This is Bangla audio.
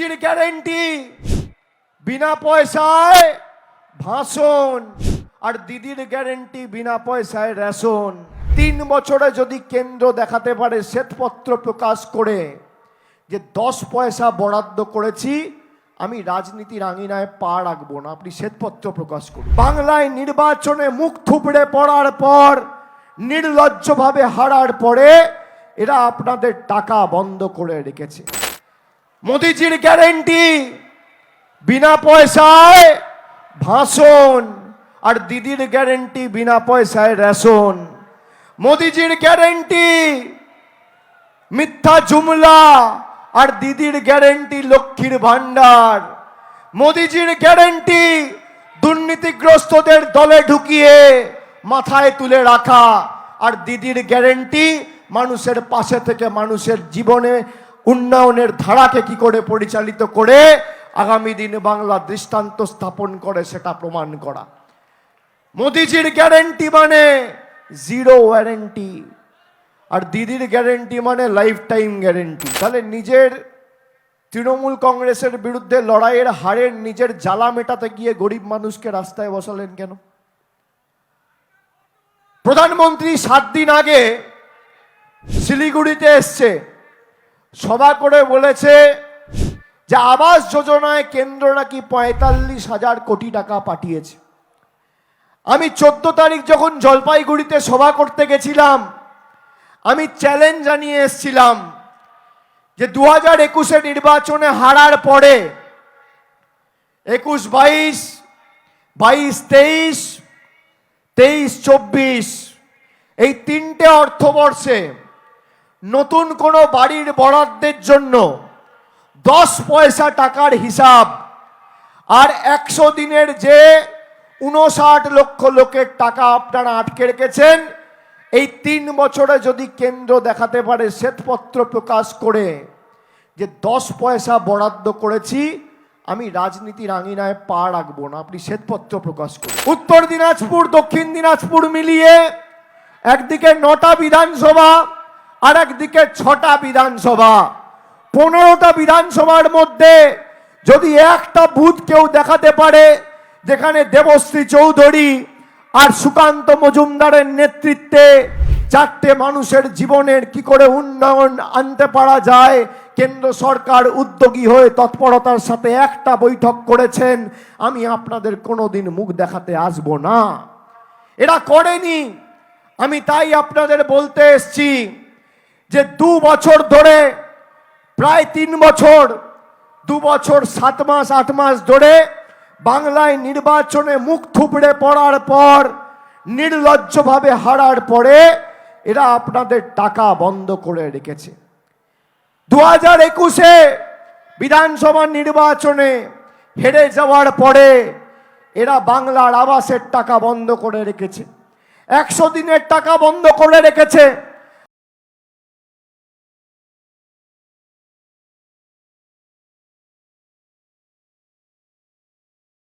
মোদিজির গ্যারেন্টি বিনা পয়সায় ভাষণ। আর দিদির গ্যারেন্টি বিনা পয়সায় রেশন। তিন বছরে যদি কেন্দ্র দেখাতে পারে, শ্বেতপত্র প্রকাশ করে যে দশ পয়সা বরাদ্দ করেছি, আমি রাজনীতির আঙিনায় পা রাখব না। আপনি শ্বেতপত্র প্রকাশ করুন। বাংলায় নির্বাচনে মুখ থুবড়ে পড়ার পর, নির্লজ্জভাবে হারার পরে, এরা আপনাদের টাকা বন্ধ করে রেখেছে। মোদিজির গ্যারেন্টি বিনা পয়সায় ভাষণ, আর দিদির গ্যারেন্টি বিনা পয়সায় রেশন। মোদিজির গ্যারেন্টি মিথ্যা জুমলা, আর দিদির গ্যারেন্টি লক্ষ্মীর ভান্ডার মোদিজির গ্যারেন্টি দুর্নীতিগ্রস্তদের দলে ঢুকিয়ে মাথায় তুলে রাখা। আর দিদির গ্যারেন্টি মানুষের পাশে থেকে মানুষের জীবনে উন্নয়নের ধারাকে কি করে পরিচালিত করে আগামী দিনে বাংলা দৃষ্টান্ত স্থাপন করে সেটা প্রমাণ করা। মোদিজির গ্যারেন্টি মানে জিরো ওয়ারেন্টি। আর দিদির গ্যারেন্টি মানে লাইফ টাইম গ্যারেন্টি। তাহলে নিজের তৃণমূল কংগ্রেসের বিরুদ্ধে লড়াইয়ের হারের নিজের জ্বালা মেটাতে গিয়ে গরিব মানুষকে রাস্তায় বসালেন কেন? প্রধানমন্ত্রী সাত দিন আগে শিলিগুড়িতে এসছে। সভা করে বলেছে যে আবাস যোজনায় কেন্দ্র নাকি পঁয়তাল্লিশ হাজার কোটি টাকা পাঠিয়েছে। আমি চোদ্দ তারিখ যখন জলপাইগুড়িতে সভা করতে গেছিলাম, আমি চ্যালেঞ্জ জানিয়ে এসছিলাম যে দু হাজার একুশে নির্বাচনে হারার পরে একুশ বাইশ বাইশ তেইশ তেইশ চব্বিশ, এই তিনটে অর্থবর্ষে নতুন কোনো বাড়ির বরাদ্দের জন্য দশ পয়সা টাকার হিসাব আর একশো দিনের যে উনষাট লক্ষ লোকের টাকা আপনারা আটকে রেখেছেন, এই তিন বছরে যদি কেন্দ্র দেখাতে পারে শ্বেতপত্র প্রকাশ করে যে দশ পয়সা বরাদ্দ করেছি, আমি রাজনীতির আঙিনায় পা রাখব না। আপনি শ্বেতপত্র প্রকাশ করুন। উত্তর দিনাজপুর, দক্ষিণ দিনাজপুর মিলিয়ে একদিকে নটা বিধানসভা আর একদিকে ছটা বিধানসভা। পনেরোটা বিধানসভার মধ্যে যদি একটা বুথ কেউ দেখাতে পারে, যেখানে দেবশ্রী চৌধুরী আর সুকান্ত মজুমদারের নেতৃত্বে চারটে মানুষের জীবনের কি করে উন্নয়ন আনতে পারা যায়, কেন্দ্র সরকার উদ্যোগী হয়ে তৎপরতার সাথে একটা বৈঠক করেছেন, আমি আপনাদের কোনোদিন মুখ দেখাতে আসব না। এরা করেনি। আমি তাই আপনাদের বলতে এসছি যে দু বছর ধরে, প্রায় তিন বছর, দু বছর সাত মাস, আট মাস ধরে বাংলায় নির্বাচনে মুখ থুবড়ে পড়ার পর, নির্লজ্জভাবে হারার পরে এরা আপনাদের টাকা বন্ধ করে রেখেছে। দু হাজার একুশে বিধানসভা নির্বাচনে হেরে যাওয়ার পরে এরা বাংলার আবাসের টাকা বন্ধ করে রেখেছে। একশো দিনের টাকা বন্ধ করে রেখেছে।